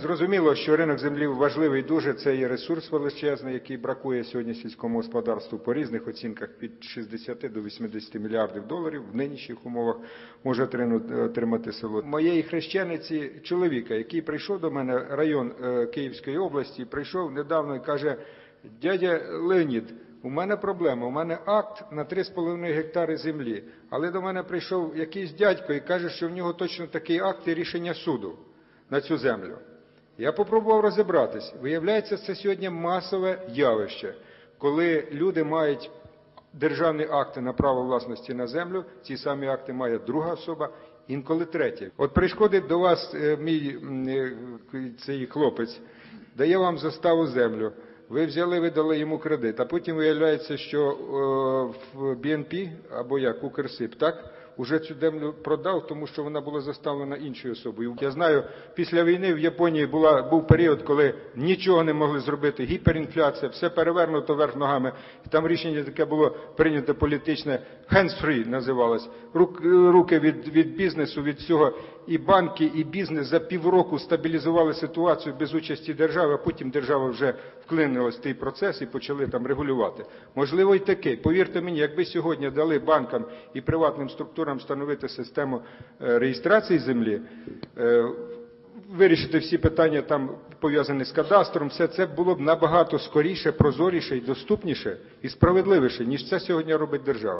Зрозуміло, що ринок землі важливий дуже. Це є ресурс величезний, який бракує сьогодні сільському господарству по різних оцінках від 60 до 80 мільярдів доларів в нинішніх умовах може отримати село. Моєї хрещениці чоловіка, який прийшов до мене район е, Київської області, прийшов недавно і каже: дядя Леонід. У мене проблема. У мене акт на 3,5 гектари землі. Але до мене прийшов якийсь дядько і каже, що в нього точно такий акт і рішення суду на цю землю. Я попробував розібратись. Виявляється, це сьогодні масове явище, коли люди мають державні акти на право власності на землю, ці самі акти має друга особа, інколи третя. От приходить до вас е, мій е, цей хлопець, дає вам заставу землю. Ви взяли, видали йому кредит, а потім виявляється, що е, в BNP або як Укрсип, так? Уже цю землю продав, тому що вона була заставлена іншою особою. Я знаю, після війни в Японії була, був період, коли нічого не могли зробити, гіперінфляція, все перевернуто вверх ногами. І там рішення таке було прийнято політичне, hands-free називалось. Рук, руки від, від бізнесу, від всього. І банки, і бізнес за півроку стабілізували ситуацію без участі держави, а потім держава вже вклинилась в той процес і почали там регулювати. Можливо, і таке. Повірте мені, якби сьогодні дали банкам і приватним структурам встановити систему е, реєстрації землі, е, вирішити всі питання там пов'язані з кадастром, все це було б набагато скоріше, прозоріше і доступніше і справедливіше, ніж це сьогодні робить держава.